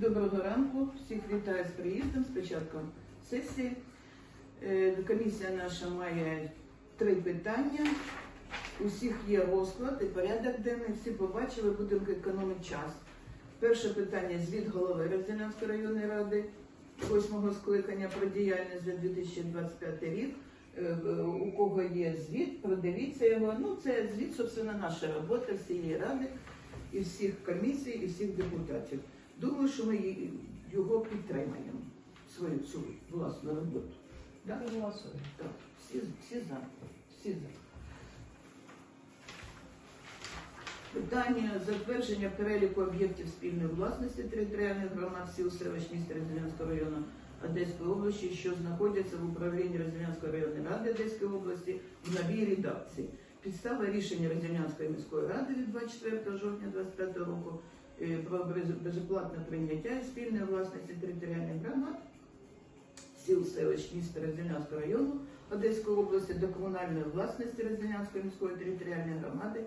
Доброго ранку. Всіх вітаю з приїздом, з початком сесії. Е, Комісія наша має три питання. Усіх є розклад і порядок денний. Всі побачили, будемо економити час. Перше питання звіт голови Розділянської районної ради восьмого скликання про діяльність за 2025 рік. Е, е, У кого є звіт, продивіться його. Ну, це звіт, собственно, наша робота всієї ради і всіх комісій, і всіх депутатів. Думаю, що ми його підтримаємо, свою цю власну роботу. Так? Так, всі, всі за. Всі за. Питання затвердження переліку об'єктів спільної власності територіальних громад сіл селищ міста Розділянського району Одеської області, що знаходяться в управлінні Розділянської районної ради Одеської області в новій редакції. Підстава рішення Розділянської міської ради від 24 жовтня 2025 року про безоплатне прийняття спільної власності територіальних громад сіл селищ міста Розділянського району Одеської області до комунальної власності Розділянської міської територіальної громади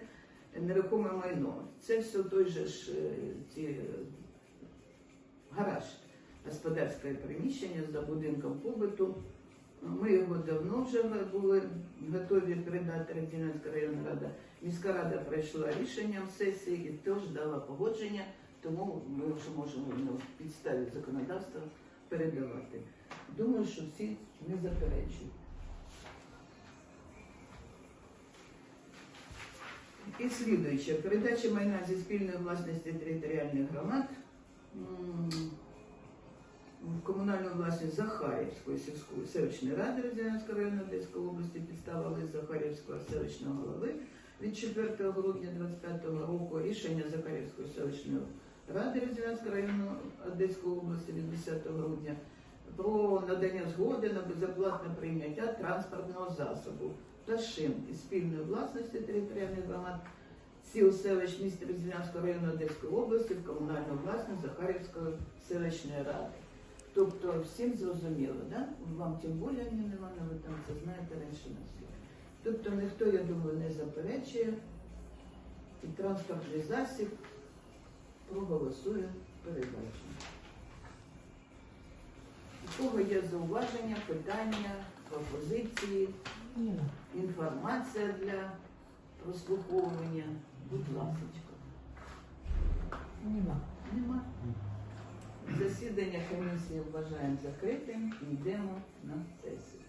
е, нерухоме майно. Це все той же ж е, ці, е, гараж, господарське приміщення за будинком побуту. Його давно вже були готові передати Розділянська районна рада. Міська рада пройшла рішенням сесії і теж дала погодження, тому ми вже можемо на підставі законодавства передавати. Думаю, що всі не заперечують. І слідуюче, передача майна зі спільної власності територіальних громад комунальну власність Захарівської сільської селищної ради Розділянського району Одеської області підстава лист Захарівського селищного голови від 4 грудня 2025 року рішення Захарівської селищної ради Розділянського району Одеської області від 10 грудня про надання згоди на безоплатне прийняття транспортного засобу та шин із спільної власності територіальних громад сіл селищ міста Розділянського району Одеської області в комунальну власність Захарівської селищної ради. Тобто всім зрозуміло, да? Вам тим більше, Ніна Івановна, ви там це знаєте раніше нас. Тобто ніхто, я думаю, не заперечує і транспортний засіб проголосує передачу. У кого є зауваження, питання, пропозиції, інформація для прослуховування? Будь ласка. Нема. Засідання комісії вважаємо закритим і йдемо на сесію.